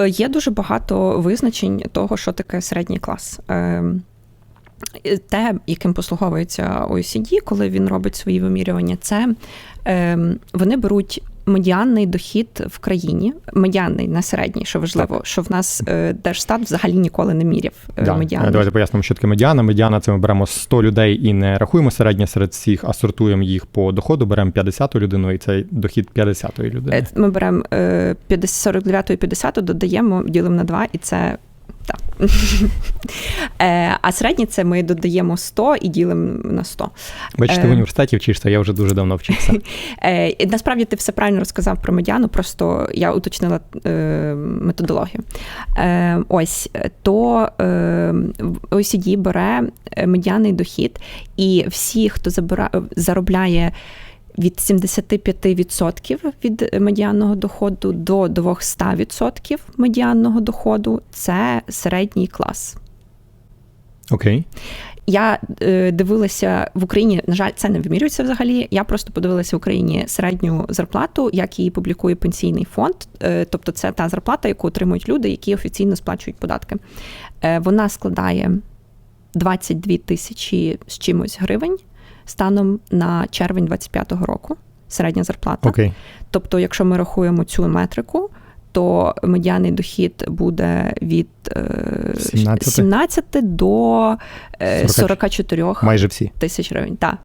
Е, Є дуже багато визначень того, що таке середній клас. Ем, Те, яким послуговується OECD, коли він робить свої вимірювання, це ем, вони беруть медіанний дохід в країні, медіанний, не середній, що важливо, що в нас е, Держстат взагалі ніколи не міряв е, Да. медіанний. Давайте пояснимо, що таке медіана. Медіана це ми беремо 100 людей і не рахуємо середнє серед всіх, а сортуємо їх по доходу, беремо 50-ту людину, і це дохід 50-ї людини. Е, Ми беремо е, 50 49 і 50, додаємо, ділимо на 2, і це. Так. Е, А середнє це ми додаємо 100 і ділимо на 100. Бачите, е, в університеті вчишся, я вже дуже давно вчився. Е, Насправді ти все правильно розказав про медіану, просто я уточнила е, методологію. Е, Ось то е, OECD бере е, медіанний дохід, і всі, хто забира, заробляє. Від 75% від медіанного доходу до 200% медіанного доходу це середній клас. Окей. Я е, дивилася в Україні, на жаль, це не вимірюється взагалі. Я просто подивилася в Україні середню зарплату, як її публікує пенсійний фонд. Е, тобто, це та зарплата, яку отримують люди, які офіційно сплачують податки. Е, вона складає 22 тисячі з чимось гривень станом на червень 25-го року. Середня зарплата. Окей. Тобто, якщо ми рахуємо цю метрику, то медіаний дохід буде від е, 17? 17 до е, 40. 44 Майже всі. тисяч гривень. Так,